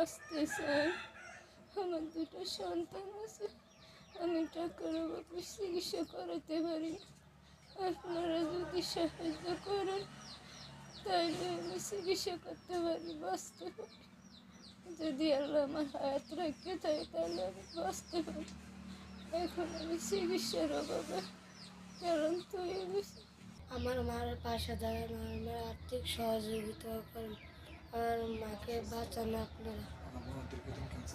বাঁচতে চাই আমার দুটো সন্তান আছে। আমি টাকার অভাবে চিকিৎসা করাতে পারি আপনারা যদি সাহায্য করেন তাইলে আমি চিকিৎসা করতে পারি, বাঁচতে পারি। যদি আল্লাহ আমার হায়াত রাখতে থাকে তাহলে আমি বাঁচতে পারি। এখন আমি চিকিৎসার অভাবে কারণ গেছি। আমার মার পাশে দাঁড়ান আমার আর্থিক সহযোগিতা করেন। আমার মাকে বাঁচান আপনারা।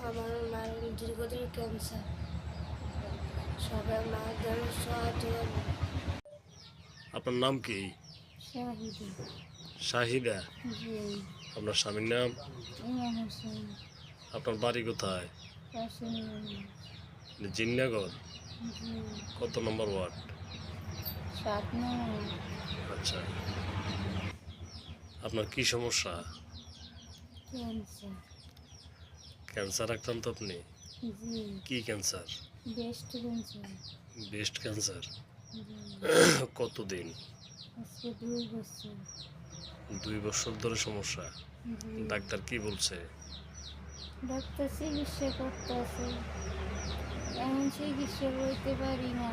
আমার মার দীর্ঘদিন ক্যান্সার সবাই যেন সাহায্য আপনার নাম কি? শাহিদা। আপনার স্বামীর নাম? আপনার বাড়ি কোথায়? পাশে জিন্নাগর? কত নম্বর ওয়ার্ড? আচ্ছা। আপনার কি সমস্যা? ক্যান্সার। আক্রান্ত আপনি? কি cancer? Best cancer. Breast cancer? কতদিন? দুই বছর। ধরে সমস্যা? ডাক্তার কি বলছে? ডাক্তার চিকিৎসা করতেছে। এমন চিকিৎসা করতে পারি না।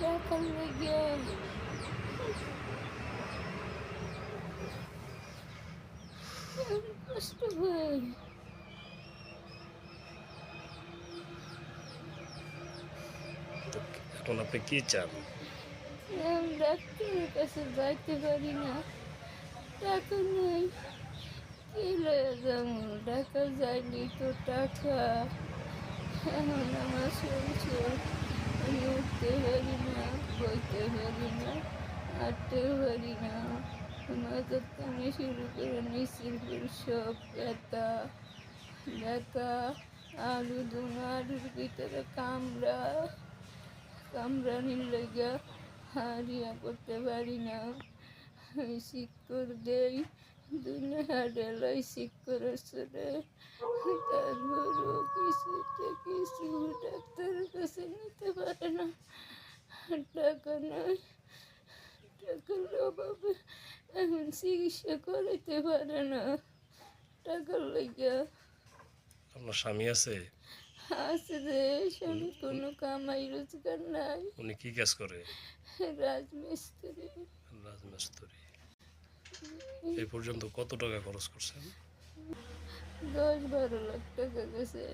টাকার লেগে কষ্ট হয় তো এখন আপনি কি চান? ডাক্তারের কাছে যাইতে পারি না। টাকা নেই। কি টাকা যাইনি তো টাকা। এখন আমার সংসার আমি উঠতে পারি না, বইতে পারি না হাঁটতে পারি না। মাথার কানে শুরু করে পুর সব ব্যথা। ব্যথা, আলু দুনো আলুর ভিতরে কামড়া। কামড়ানির লেগে হারিয়া করতে পারি না। শিক্ষর দেই দুনে হাডেলাই শিক্ষরের সরে তারপরও কিছুতে কিছু ডাক্তারের কাছে নিতে পারে না। টাকা নয় টাকার অভাবে, এখন চিকিৎসা করাইতে পারে না। টাকার লেগে আপনার স্বামী আছে? আছে রে স্বামী কোনো কামাই রোজগার নাই। উনি কি কাজ করে? রাজমিস্ত্রি। রাজমিস্ত্রি। এই পর্যন্ত কত টাকা খরচ করছেন? দশ বারো লাখ টাকা গেছে।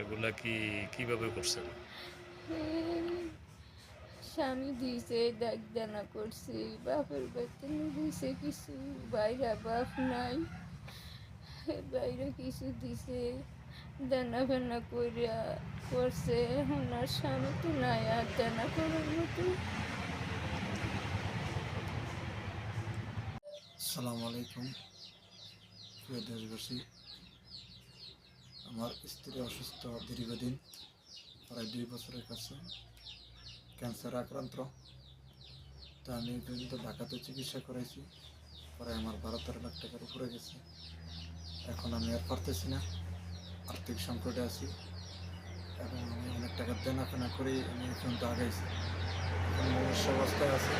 এগুলা কি কীভাবে করছেন? স্বামী দিয়েছে দাগ দানা করছি বাপের বেতন দিয়েছে কিছু বাইরে বাপ নাই। বাইরে কিছু দিছে দানা ফেনা কইরা করছে ওনার স্বামী তো নাই আর দানা করার মতো আসসালামু আলাইকুম প্রিয় দেশবাসী আমার স্ত্রী অসুস্থ দীর্ঘদিন প্রায় দুই বছরের কাছে ক্যান্সার আক্রান্ত তো আমি পর্যন্ত ঢাকাতে চিকিৎসা করাইছি পরে আমার বারো তেরো লাখ টাকার উপরে গেছে এখন আমি আর পারতেছি না। আর্থিক সংকটে আছি। এবং আমি অনেক টাকা দেনাফেনা করেই আমি এখন আগাইছি। এখন মনুষ্য অবস্থায় আছে।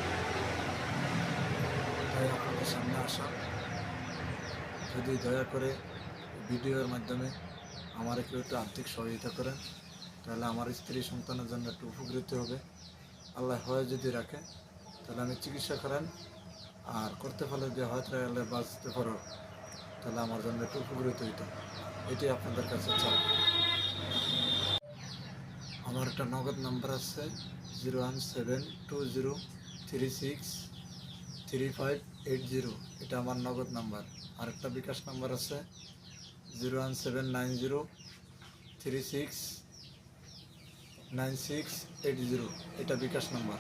তাই আপনাদের সামনে আসা। যদি দয়া করে ভিডিওর মাধ্যমে আমার কেউ একটু আর্থিক সহযোগিতা করেন, তাহলে আমার স্ত্রী সন্তানের জন্য একটু উপকৃত হবে। আল্লাহ হয় যদি রাখে, তাহলে আমি চিকিৎসা করেন। আর করতে পারলে যে হয়তো বাঁচতে পারো তাহলে আমার জন্য একটু উপকৃত হইতো। এটি আপনাদের কাছে চাও আমার একটা নগদ নাম্বার আছে zero one seven two zero three six three five eight zero. এটা আমার নগদ নাম্বার। আরেকটা বিকাশ নাম্বার আছে zero one seven nine zero three six nine six eight zero. এটা বিকাশ নাম্বার।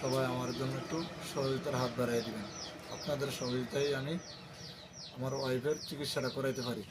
সবাই আমার জন্য একটু সহযোগিতার হাত বাড়িয়ে দেবেন। আপনাদের সহযোগিতায় আমি আমার ওয়াইফের চিকিৎসাটা করাইতে পারি।